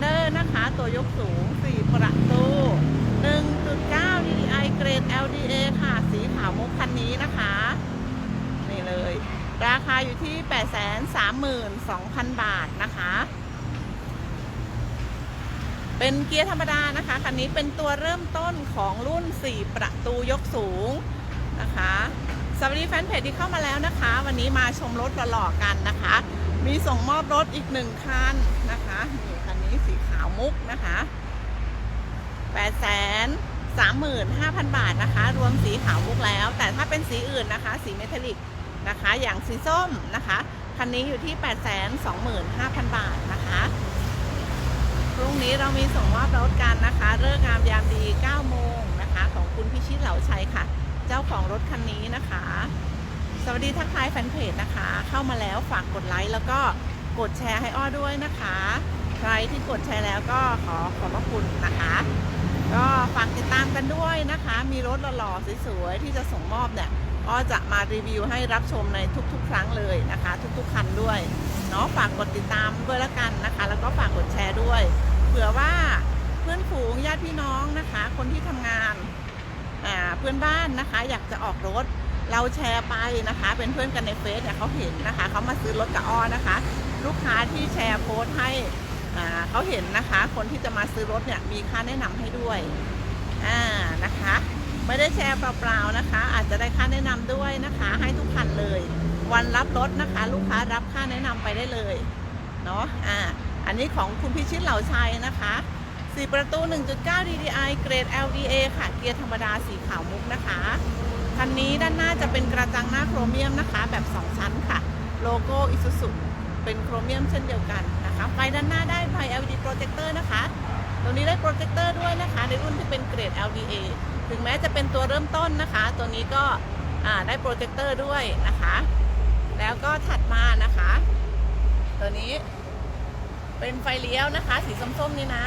เป็น Highlander นะคะ ตัวยกสูง 4 ประตู 1.9 DDI เกรด LDA ค่ะ สีขาวมุกคันนี้นะคะ นี่เลย ราคาอยู่ที่ 832,000 บาทนะคะ เป็นเกียร์ธรรมดานะคะ คันนี้เป็นตัวเริ่มต้นของรุ่น 4 ประตูยกสูงนะคะ สวัสดีแฟนเพจที่เข้ามาแล้วนะคะ วันนี้มาชมรถหล่อๆกันนะคะ มีส่งมอบรถอีกหนึ่งคันนะคะนี่คันนี้สีขาวมุกนะคะ8 3 5 0 0 0บาทนะคะ รวมสีขาวมุกแล้ว แต่ถ้าเป็นสีอื่นนะคะ สีเมทัลลิกนะคะ อย่างสีส้มนะคะคันนี้อยู่ที่ 8 2 5 0 0 0 บาทนะคะ พรุ่งนี้เรามีส่งมอบรถกันนะคะเลิกษ์งามยามดี 9 โมงนะคะ ของคุณพิชิตเหล่าชัยค่ะ เจ้าของรถคันนี้นะคะ สวัสดีทักทายแฟนเพจนะคะ เข้ามาแล้วฝากกดไลค์แล้วก็กดแชร์ให้อ้อด้วยนะคะ ใครที่กดแชร์แล้วก็ขอขอบพระคุณนะคะ ก็ฝากติดตามกันด้วยนะคะ มีรถหล่อๆสวยๆที่จะส่งมอบเนี่ยอ้อจะมารีวิวให้รับชมในทุกๆ ครั้งเลยนะคะ ทุกๆคันด้วยเนาะฝากกดติดตามด้วยละกันนะคะ แล้วก็ฝากกดแชร์ด้วย เผื่อว่าเพื่อนฝูงญาติพี่น้องนะคะ คนที่ทำงาน เพื่อนบ้านนะคะ อยากจะออกรถเราแชร์ไปนะคะ เป็นเพื่อนกันในเฟซเนี่ยเขาเห็นนะคะเขามาซื้อรถกับอ้อนะคะ ลูกค้าที่แชร์โพสต์ให้เขาเห็นนะคะ คนที่จะมาซื้อรถเนี่ยมีค่าแนะนำให้ด้วยอ่านะคะ ไม่ได้แชร์เปล่าๆนะคะ อาจจะได้ค่าแนะนำด้วยนะคะ ให้ทุกคันเลย วันรับรถนะคะ ลูกค้ารับค่าแนะนำไปได้เลยเนาะอ่าอันนี้ของคุณพิชิตเหล่าชัยนะคะ 4 ประตู 1.9 DDI เกรด LDA ค่ะ เกียร์ธรรมดาสีขาวมุกนะคะ คันนี้ด้านหน้าจะเป็นกระจังหน้าโครเมียมนะคะ แบบ 2 ชั้นค่ะ โลโก้อิซูซุเป็นโครเมียมเช่นเดียวกันนะคะ ไฟด้านหน้าได้ไฟ LED โปรเจคเตอร์นะคะตัวนี้ได้โปรเจคเตอร์ด้วยนะคะ ในรุ่นที่เป็นเกรด LDA ถึงแม้จะเป็นตัวเริ่มต้นนะคะ ตัวนี้ก็ได้โปรเจคเตอร์ด้วยนะคะ แล้วก็ถัดมานะคะ ตัวนี้เป็นไฟเลี้ยวนะคะ สีส้มๆนี่นะ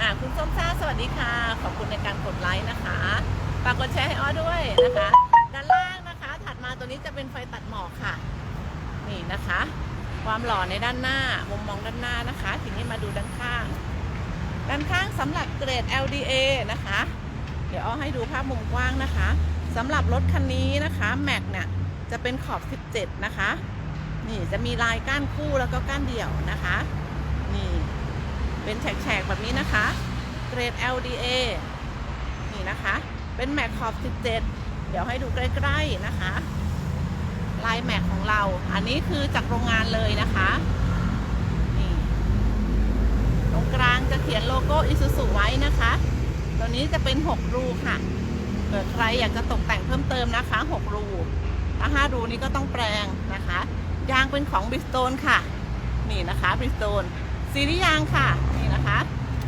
อ่าคุณส้มซ่าสวัสดีค่ะ ขอบคุณในการกดไลค์นะคะฝากกดแชร์ให้อ้อด้วยนะคะ ด้านล่างนะคะถัดมาตัวนี้จะเป็นไฟตัดหมอกค่ะ นี่นะคะ ความหล่อในด้านหน้ามุมมองด้านหน้านะคะทีนี้มาดูด้านข้าง ด้านข้างสำหรับเกรด LDA นะคะ เดี๋ยวอ้อให้ดูภาพมุมกว้างนะคะสำหรับรถคันนี้นะคะแม็กเนี่ยจะเป็นขอบ 17 นะคะ นี่จะมีลายก้านคู่แล้วก็ก้านเดี่ยวนะคะ นี่ เป็นแฉกๆแบบนี้นะคะ เกรด LDA นี่นะคะ เป็นแม็กขอบ17 เดี๋ยวให้ดูใกล้ๆนะคะ ลายแม็กของเรา อันนี้คือจากโรงงานเลยนะคะนี่ตรงกลางจะเขียนโลโก้อิซูซุไว้นะคะ ตัวนี้จะเป็น 6 รูค่ะเกิดใครอยากจะตกแต่งเพิ่มเติมนะคะ 6 รูถ้า5รูนี้ก็ต้องแปลงนะคะ ยางเป็นของบริสโตนค่ะ นี่นะคะบริสโตนซีรีส์ยางค่ะนี่นะคะ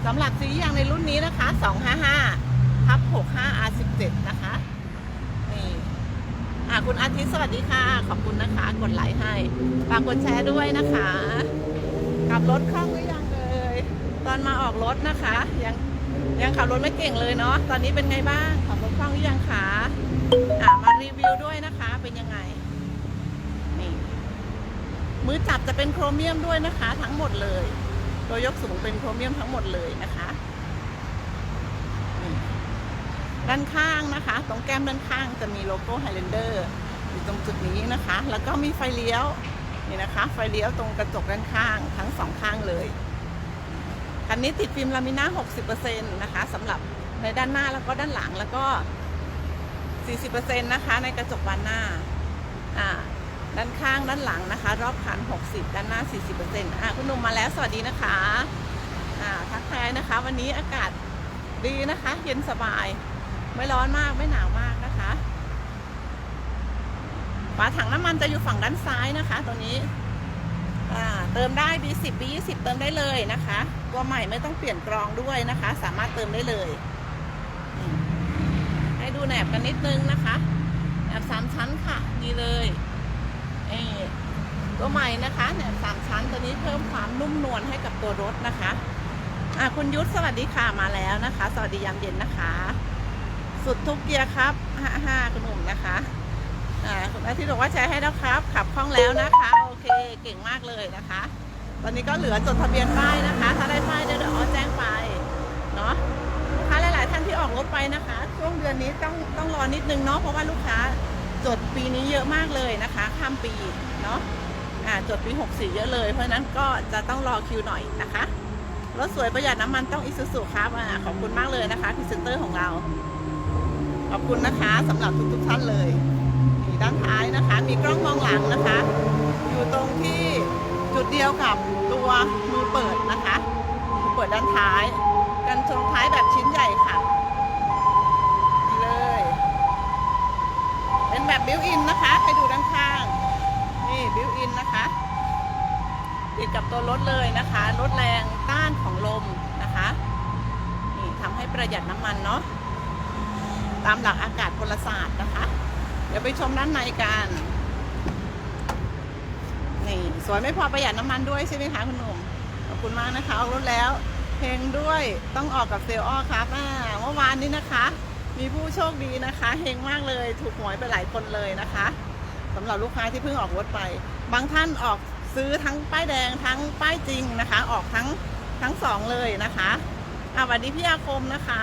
สำหรับซียางในรุ่นนี้นะคะ 255ทับ65 R17 นะคะ นี่อะคุณอาทิตย์สวัสดีค่ะ ขอบคุณนะคะ กดไลค์ให้ ฝากกดแชร์ด้วยนะคะขับรถคล่องหรือยังเลย ตอนมาออกรถนะคะ ยังยังขับรถไม่เก่งเลยเนาะ ตอนนี้เป็นไงบ้าง ขับรถคล่องหรือยังคะอะมารีวิวด้วยนะคะ เป็นยังไง นี่ มือจับจะเป็นโครเมียมด้วยนะคะ ทั้งหมดเลย ตัวยกสูงเป็นโครเมียมทั้งหมดเลยนะคะด้านข้างนะคะ ตรงแก้มด้านข้างจะมีโลโก้ไฮเลนเดอร์อยู่ตรงจุดนี้นะคะ แล้วก็มีไฟเลี้ยวนี่นะคะ ไฟเลี้ยวตรงกระจกด้านข้างทั้งสองข้างเลยคันนี้ติดฟิล์มลามิน่า60%นะคะสำหรับในด้านหน้าแล้วก็ด้านหลังแล้วก็ 40%นะคะ ในกระจกบานหน้าอ่า ด้านข้างด้านหลังนะคะ รอบคัน 60 ด้านหน้า 40%อ่าคุณหนุ่มมาแล้วสวัสดีนะคะอ่าทักทายนะคะ วันนี้อากาศดีนะคะ เย็นสบาย ไม่ร้อนมากไม่หนาวมากนะคะฝาถังน้ำมันจะอยู่ฝั่งด้านซ้ายนะคะ ตัวนี้อ่าเติมได้ B10 B20 เติมได้เลยนะคะ ตัวใหม่ไม่ต้องเปลี่ยนกรองด้วยนะคะ สามารถเติมได้เลย ให้ดูแหนบกันนิดนึงนะคะแหนบสามชั้นค่ะ ดีเลย ตัวใหม่นะคะแหนบสามชั้นตัวนี้เพิ่มความนุ่มนวลให้กับตัวรถนะคะอะคุณยุทธสวัสดีค่ะมาแล้วนะคะ สวัสดียามเย็นนะคะ สุดทุกเกียร์ครับห้าห้าคุณหนุ่มนะคะอ่าคุณอาทิตย์บอกว่าใช้ให้แล้วครับ ขับคล่องแล้วนะคะโอเคเก่งมากเลยนะคะ ตอนนี้ก็เหลือจดทะเบียนป้ายนะคะ ถ้าได้ป้ายเดี๋ยวเดี๋ยวอ้อแจ้งไปเนาะลูกค้าหลาย ๆ ท่านที่ออกรถไปนะคะ ช่วงเดือนนี้ต้องต้องรอนิดนึงเนาะเพราะว่าลูกค้า จดปีนี้เยอะมากเลยนะคะ ข้ามปีเนาะอ่าจดปี 64 เยอะเลย เพราะนั้นก็จะต้องรอคิวหน่อยนะคะรถสวยประหยัดน้ำมันต้องอิซูซุครับอ่าขอบคุณมากเลยนะคะพรีเซนเตอร์ของเรา ขอบคุณนะคะสำหรับทุกๆท่านเลยนี่ด้านท้ายนะคะ มีกล้องมองหลังนะคะ อยู่ตรงที่จุดเดียวกับตัวมือเปิดนะคะมือเปิดด้านท้าย กันชนท้ายแบบชิ้นใหญ่ค่ะนี่เลย เป็นแบิวอินนะคะ ไปดูด้านข้าง นี่บิวอินนะคะ ติดกับตัวรถเลยนะคะลดแรงต้านของลมนะคะ นี่ทำให้ประหยัดน้ำมันเนาะ ตามหลักอากาศพลศาสตร์นะคะ เดี๋ยวไปชมด้านในกัน นี่สวยไม่พอประหยัดน้ำมันด้วยใช่ไหมคะคุณหนุ่ม ขอบคุณมากนะคะเอารถแล้ว เพลงด้วยต้องออกกับเซลล์อ้อครับอ่าเมื่อวานนี้นะคะ มีผู้โชคดีนะคะเฮงมากเลยถูกหวยไปหลายคนเลยนะคะสำหรับลูกค้าที่เพิ่งออกรถไป บางท่านออกซื้อทั้งป้ายแดงทั้งป้ายจริงนะคะ ออกทั้งทั้งสองเลยนะคะอ่าสวัสดีพี่อาคมนะคะ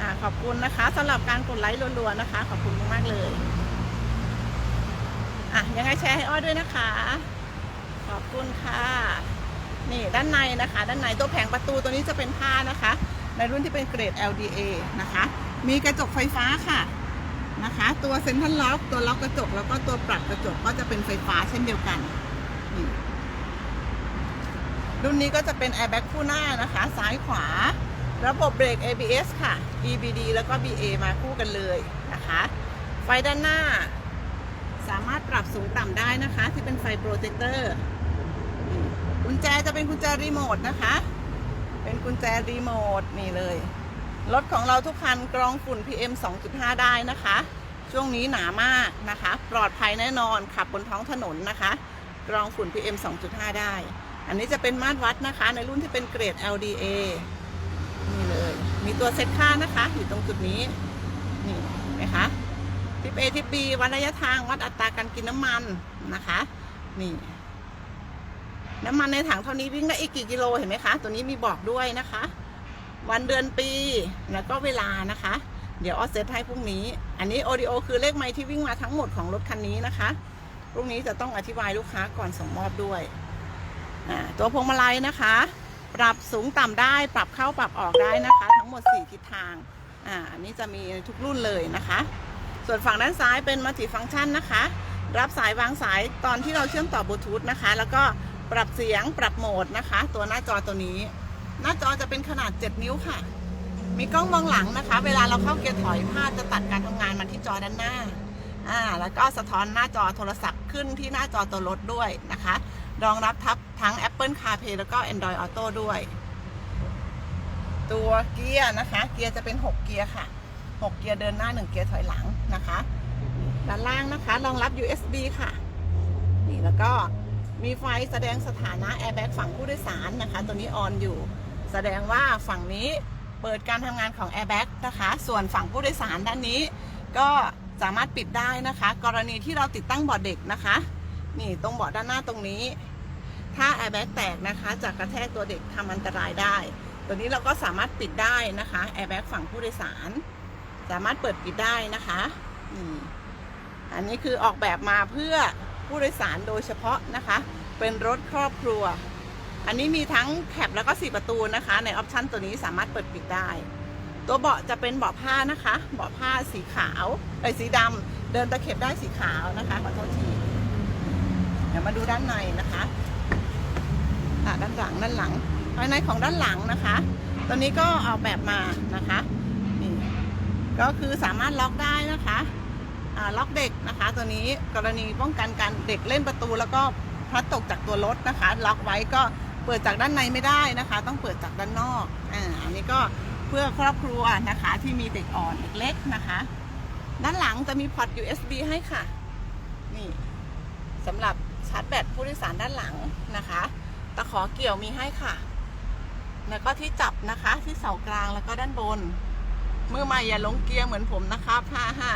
อ่าขอบคุณนะคะสำหรับการกดไลค์รัวๆนะคะ ขอบคุณมากๆเลยอะยังไงแชร์ให้อ้อด้วยนะคะ ขอบคุณค่ะ นี่ด้านในนะคะ ด้านในตัวแผงประตูตัวนี้จะเป็นผ้านะคะ ในรุ่นที่เป็นเกรด LDA นะคะ มีกระจกไฟฟ้าค่ะนะคะ ตัวเซ็นทรัลล็อกตัวล็อกกระจกแล้วก็ตัวปรับกระจกก็จะเป็นไฟฟ้าเช่นเดียวกัน รุ่นนี้ก็จะเป็น airbag คู่หน้านะคะ ซ้ายขวา ระบบเบรก ABS ค่ะ EBD แล้วก็ BA มาคู่กันเลยนะคะ ไฟด้านหน้า สามารถปรับสูงต่ำได้นะคะ ที่เป็นไฟโปรเจคเตอร์กุญแจจะเป็นกุญแจรีโมทนะคะ เป็นกุญแจรีโมทนี่เลย รถของเราทุกคันกรองฝุ่น PM 2.5 ได้นะคะ ช่วงนี้หนามากนะคะ ปลอดภัยแน่นอนขับบนท้องถนนนะคะ กรองฝุ่น PM 2.5 ได้ อันนี้จะเป็นมาตรวัดนะคะ ในรุ่นที่เป็นเกรด LDA นี่เลย มีตัวเซ็ตค่านะคะ อยู่ตรงจุดนี้ นี่นไหมคะทิป A ทิป B วัดระยะทางวัดอัตราการกินน้ำมันนะคะ นี่น้ำมันในถังเท่านี้วิ่งได้อีกกี่กิโลเห็นไหมคะ ตัวนี้มีบอกด้วยนะคะ วันเดือนปีแล้วก็เวลานะคะ เดี๋ยวออเซตให้พรุ่งนี้ อันนี้โอดิโอคือเลขไมล์ที่วิ่งมาทั้งหมดของรถคันนี้นะคะพรุ่งนี้จะต้องอธิบายลูกค้าก่อนส่งมอบด้วยตัวพวงมาลัยนะคะ ปรับสูงต่ำได้ปรับเข้าปรับออกได้นะคะ ทั้งหมด 4 ทิศทางอ่าอันนี้จะมีทุกรุ่นเลยนะคะ ส่วนฝั่งด้านซ้ายเป็นมัลติฟังก์ชันนะคะ รับสายวางสายตอนที่เราเชื่อมต่อบลูทูธนะคะ แล้วก็ปรับเสียงปรับโหมดนะคะ ตัวหน้าจอตัวนี้ หน้าจอจะเป็นขนาด 7 นิ้วค่ะ มีกล้องมองหลังนะคะ เวลาเราเข้าเกียร์ถอยภาพจะตัดการทำงานมาที่จอด้านหน้าอ่าแล้วก็สะท้อนหน้าจอโทรศัพท์ขึ้นที่หน้าจอตัวรถด้วยนะคะ รองรับทับทั้ง Apple CarPlay แล้วก็ Android Auto ด้วย ตัวเกียร์นะคะ เกียร์จะเป็น 6 เกียร์ค่ะ 6 เกียร์เดินหน้า 1 เกียร์ถอยหลังนะคะ ด้านล่างนะคะ รองรับ USB ค่ะ นี่แล้วก็มีไฟแสดงสถานะ airbag ฝั่งผู้โดยสารนะคะ ตัวนี้ออนอยู่ แสดงว่าฝั่งนี้เปิดการทำงานของ airbag นะคะ ส่วนฝั่งผู้โดยสารด้านนี้ ก็สามารถปิดได้นะคะ กรณีที่เราติดตั้งเบาะเด็กนะคะ นี่ตรงเบาะด้านหน้าตรงนี้ ถ้า airbag แตกนะคะจากกระแทกตัวเด็กทำอันตรายได้ ตัวนี้เราก็สามารถปิดได้นะคะ airbag ฝั่งผู้โดยสาร สามารถเปิดปิดได้นะคะนี่อันนี้คือออกแบบมาเพื่อผู้โดยสารโดยเฉพาะนะคะ เป็นรถครอบครัว อันนี้มีทั้งแคปแล้วก็สี่ประตูนะคะ ในออปชันตัวนี้สามารถเปิดปิดได้ ตัวเบาะจะเป็นเบาะผ้านะคะ เบาะผ้าสีขาวไอ้ยสีดำเดินตะเข็บได้สีขาวนะคะขอโทษทีเดี๋ยวมาดูด้านในนะคะอะด้านหลังด้านหลังภายในของด้านหลังนะคะ ตัวนี้ก็ออกแบบมานะคะนี่ก็คือสามารถล็อกได้นะคะล็อกเด็กนะคะ ตัวนี้กรณีป้องกันการเด็กเล่นประตูแล้วก็พลัดตกจากตัวรถนะคะ ล็อกไว้ก็ เปิดจากด้านในไม่ได้นะคะ ต้องเปิดจากด้านนอกอ่าอันนี้ก็เพื่อครอบครัวนะคะที่มีเด็กอ่อนเด็กเล็กนะคะ ด้านหลังจะมีพอร์ต USB ให้ค่ะ นี่สำหรับชาร์จแบตผู้โดยสารด้านหลังนะคะตะขอเกี่ยวมีให้ค่ะ แล้วก็ที่จับนะคะที่เสากลางแล้วก็ด้านบน มือใหม่อย่าหลงเกียร์เหมือนผมนะครับฮ่าฮ่า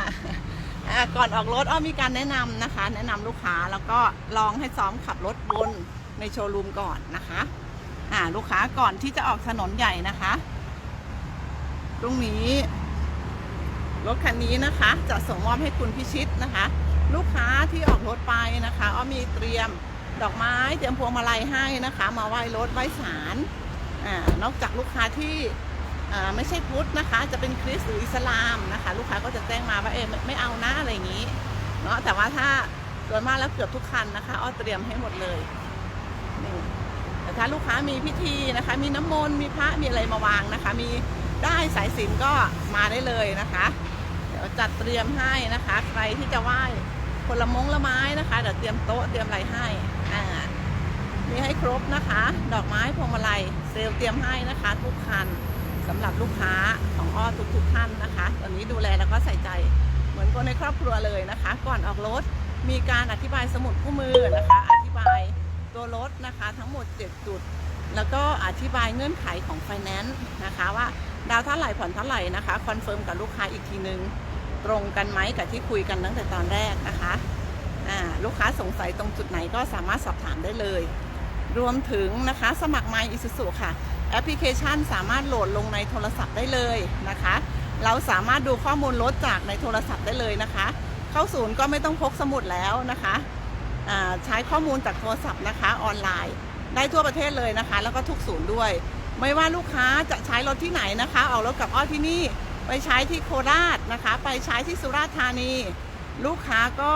อ่าก่อนออกรถอ้อมีการแนะนำนะคะ แนะนำลูกค้าแล้วก็ลองให้ซ้อมขับรถบน ในโชว์รูมก่อนนะคะอ่าลูกค้าก่อนที่จะออกถนนใหญ่นะคะ ตรงนี้รถคันนี้นะคะ จะส่งมอบให้คุณพิชิตนะคะ ลูกค้าที่ออกรถไปนะคะอ้อมีเตรียมดอกไม้เตรียมพวงมาลัยให้นะคะ มาไหว้รถไหว้ศาลนอกจากลูกค้าที่ไม่ใช่พุทธนะคะ จะเป็นคริสต์หรืออิสลามนะคะ ลูกค้าก็จะแจ้งมาว่าเออไม่เอานะอะไรอย่างนี้เนาะแต่ว่าถ้าส่วนมากแล้วเกือบทุกคันนะคะอ้อเตรียมให้หมดเลย นี่แต่ถ้าลูกค้ามีพิธีนะคะ มีน้ำมนต์มีพระมีอะไรมาวางนะคะ มีได้สายสิญจนก็มาได้เลยนะคะเดี๋ยวจัดเตรียมให้นะคะ ใครที่จะไหว้ผลมงละไม้นะคะเดี๋ยวเตรียมโต๊ะเตรียมอะไรให้อ่ามีให้ครบนะคะ ดอกไม้พวงมาลัยเซลเตรียมให้นะคะ ทุกคันสำหรับลูกค้าของอ้อทุกทุกๆท่านนะคะ ตอนนี้ดูแลแล้วก็ใส่ใจเหมือนคนในครอบครัวเลยนะคะ ก่อนออกรถมีการอธิบายสมุดคู่มือนะคะ ตัวรถนะคะทั้งหมด 7 จุด แล้วก็อธิบายเงื่อนไขของไฟแนนซ์นะคะว่าดาวเท่าไหร่ผ่อนเท่าไหร่นะคะคอนเฟิร์มกับลูกค้าอีกทีนึง ตรงกันไหมกับที่คุยกันตั้งแต่ตอนแรกนะคะลูกค้าสงสัยตรงจุดไหนก็สามารถสอบถามได้เลย รวมถึงนะคะสมัคร My Isuzu ค่ะ แอปพลิเคชันสามารถโหลดลงในโทรศัพท์ได้เลยนะคะ เราสามารถดูข้อมูลรถจากในโทรศัพท์ได้เลยนะคะ เข้าศูนย์ก็ไม่ต้องพกสมุดแล้วนะคะ ใช้ข้อมูลจากโทรศัพท์นะคะออนไลน์ ได้ทั่วประเทศเลยนะคะ แล้วก็ทุกศูนย์ด้วย ไม่ว่าลูกค้าจะใช้รถที่ไหนนะคะ ออกรถกับอ้อที่นี่ ไปใช้ที่โคราชนะคะ ไปใช้ที่สุราษฎร์ธานี ลูกค้าก็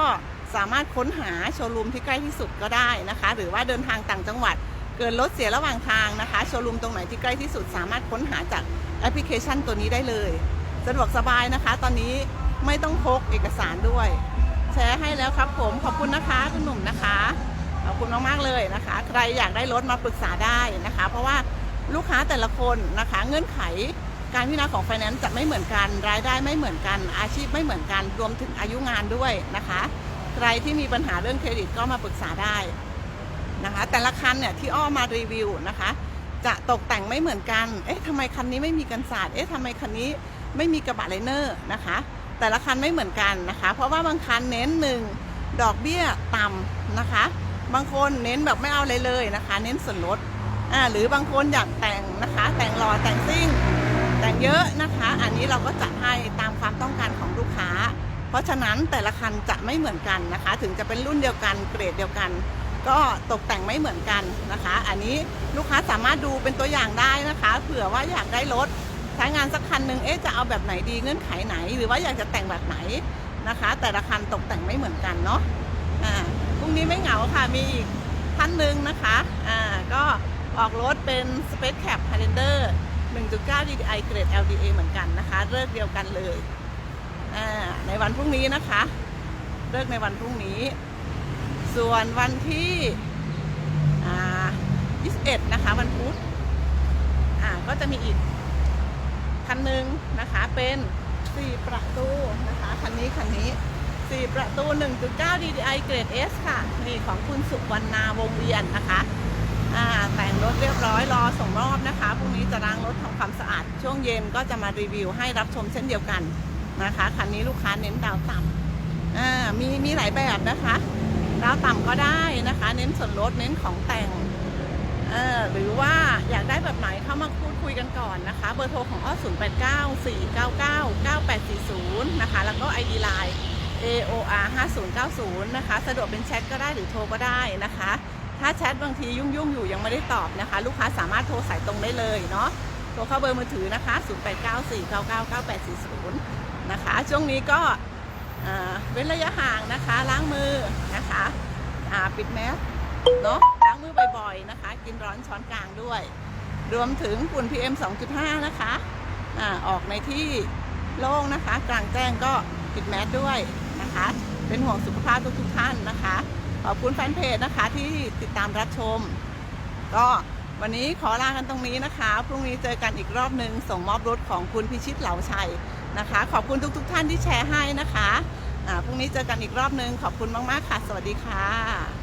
สามารถค้นหาโชว์รูมที่ใกล้ที่สุดก็ได้นะคะ หรือว่าเดินทางต่างจังหวัด เกิดรถเสียระหว่างทางนะคะ โชว์รูมตรงไหนที่ใกล้ที่สุด สามารถค้นหาจากแอปพลิเคชันตัวนี้ได้เลย สะดวกสบายนะคะ ตอนนี้ไม่ต้องพกเอกสารด้วย แชร์ให้แล้วครับผมขอบคุณนะคะคุณหนุ่มนะคะขอบคุณมากๆเลยนะคะ ใครอยากได้รถมาปรึกษาได้นะคะ เพราะว่าลูกค้าแต่ละคนนะคะ เงื่อนไขการพิจารณาของไฟแนนซ์จะไม่เหมือนกันรายได้ไม่เหมือนกัน อาชีพไม่เหมือนกันรวมถึงอายุงานด้วยนะคะ ใครที่มีปัญหาเรื่องเครดิตก็มาปรึกษาได้นะคะ แต่ละคันเนี่ยที่อ้อมารีวิวนะคะ จะตกแต่งไม่เหมือนกัน เอ๊ะทำไมคันนี้ไม่มีกันศาสตร์เอ๊ะทำไมคันนี้ไม่มีกระบะไลเนอร์นะคะ แต่ละคันไม่เหมือนกันนะคะ เพราะว่าบางคันเน้นหนึ่งดอกเบี้ยต่ำนะคะ บางคนเน้นแบบไม่เอาเลยเลยนะคะ เน้นส่วนลดอ่าหรือบางคนอยากแต่งนะคะ แต่งหล่อแต่งซิ่ง แต่งเยอะนะคะ อันนี้เราก็จัดให้ตามความต้องการของลูกค้า เพราะฉะนั้นแต่ละคันจะไม่เหมือนกันนะคะ ถึงจะเป็นรุ่นเดียวกันเกรดเดียวกัน ก็ตกแต่งไม่เหมือนกันนะคะ อันนี้ลูกค้าสามารถดูเป็นตัวอย่างได้นะคะ เผื่อว่าอยากได้รถ ใช้งานสักคันหนึ่งเอ๊ะจะเอาแบบไหนดีเงื่อนไขไหน หรือว่าอยากจะแต่งแบบไหนนะคะ แต่ละคันตกแต่งไม่เหมือนกันเนาะอ่าพรุ่งนี้ไม่เหงาค่ะมีอีกท่านหนึ่งนะคะอ่าก็ออกรถเป็น Space Cap Highlander 1.9 DDI เกรด LDA เหมือนกันนะคะเลิกเดียวกันเลยอ่าในวันพรุ่งนี้นะคะเลิกในวันพรุ่งนี้ ส่วนวันที่อ่า21 นะคะ วันพุธอ่าก็จะมีอีก คันหนึ่งนะคะเป็น4ประตูนะคะคันนี้คันนี้4ประตู 1.9 DDI เกรด S ค่ะ นี่ของคุณสุวรรณาวงเวียนนะคะอ่าแต่งรถเรียบร้อยรอส่งมอบนะคะพรุ่งนี้จะล้างรถทำความสะอาด ช่วงเย็นก็จะมารีวิวให้รับชมเช่นเดียวกันนะคะคันนี้ลูกค้าเน้นดาวต่ำอ่ามีมีหลายแบบนะคะ ดาวต่ำก็ได้นะคะ เน้นส่วนลดเน้นของแต่ง เออหรือว่าอยากได้แบบไหนเข้ามาพูดคุยกันก่อนนะคะ เบอร์โทรของอ้อ0 8 9 4 9 9 9 8 4 0 นะคะ แล้วก็ ID Line AOR 5090 นะคะ สะดวกเป็นแชทก็ได้หรือโทรก็ได้นะคะ ถ้าแชทบางทียุ่งๆ อยู่ยังไม่ได้ตอบนะคะ ลูกค้าสามารถโทรสายตรงได้เลยเนาะโทรเข้าเบอร์มือถือนะคะ 0894999840 นะคะ ช่วงนี้ก็เว้นระยะห่างนะคะ ล้างมือนะคะ ปิดแมสเนาะ มือบ่อยๆนะคะ กินร้อนช้อนกลางด้วย รวมถึงฝุ่น PM 2.5 นะคะอ่าออกในที่โล่งนะคะ กลางแจ้งก็ปิดแมสด้วยนะคะ เป็นห่วงสุขภาพทุกๆท่านนะคะ ขอบคุณแฟนเพจนะคะที่ติดตามรับชม ก็วันนี้ขอลากันตรงนี้นะคะ พรุ่งนี้เจอกันอีกรอบหนึ่งส่งมอบรถของคุณพิชิตเหลาชัยนะคะ ขอบคุณทุกๆทท่านที่แชร์ให้นะคะอ่าพรุ่งนี้เจอกันอีกรอบหนึ่งขอบคุณมากๆค่ะ สวัสดีค่ะ